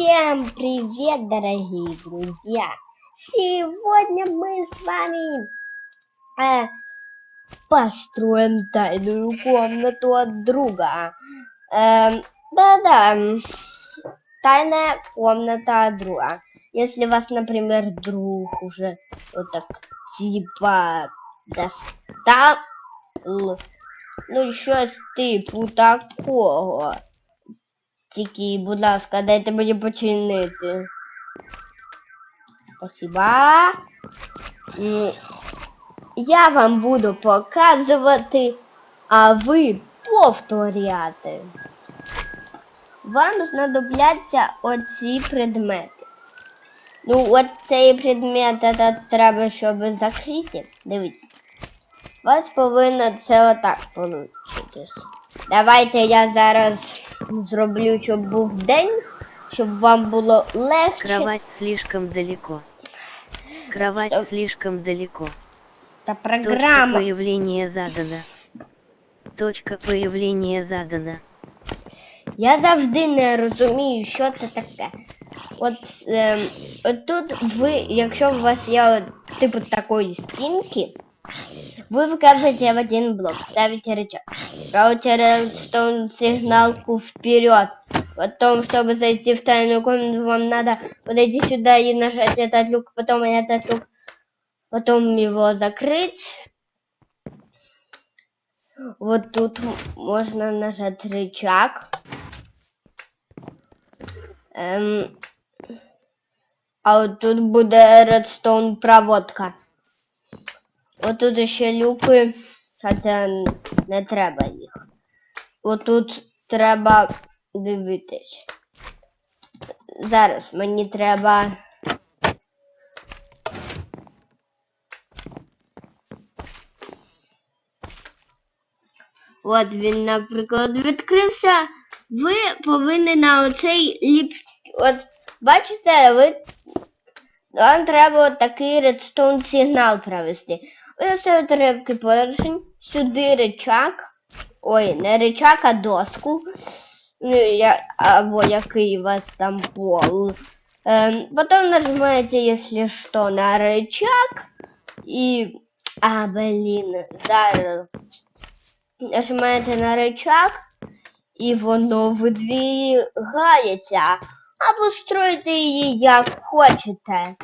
Всем привет, дорогие друзья! Сегодня мы с вами э, построим тайную комнату от друга. Эм, Да-да, м, тайная комната от друга. Если вас, например, друг уже вот так типа достал, ну щось типу такого. Тільки, будь ласка, дайте мені починити. Спасибо. Я вам буду показувати, а ви повторяти. Вам знадобляться оці предмети. Ну, от цей предмет это треба, щоб закрити. Дивіться. У вас повинно це отак получитись. Давайте я зараз зроблю, щоб був день, щоб вам було легше. Кровать слишком далеко. Кровать Стоп. слишком далеко. Та Точка програма. появления задана. Точка появления задана. Я завжди не розумію, що це таке. От, ем, от тут ви, якщо у вас є от, типу такої стінки, ви вказуєте в один блок, ставите рычаг. Ставите редстоун сигналку вперед. Потом, чтобы зайти в тайную комнату, вам надо подойти сюда и нажать этот люк, потом этот люк, потом его закрыть. Вот тут можно нажать рычаг. Ем, а от тут буде редстоун проводка. От тут ще люки, хоча не треба їх. От тут треба дивитись. Зараз мені треба. От він, наприклад, відкрився. Ви повинні на оцей ліп. От бачите, ви вам треба такий редстоун сигнал провести Ви ставите рибки поршень, сюди рычаг. Ой, не рычаг, а доску. Ну, я, або який у вас там пол. Эм, потом нажимаете, если что, на рычаг. И... А, блин, зараз. Нажимаєте на рычаг, і воно видвігається. Або строїте її як хочете.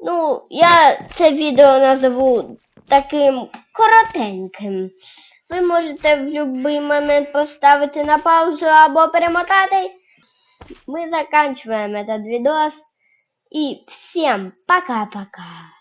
Ну, я це відео назову таким коротеньким. Ви можете в будь-який момент поставити на паузу або перемотати. Мы заканчиваем этот видос. И всем пока-пока.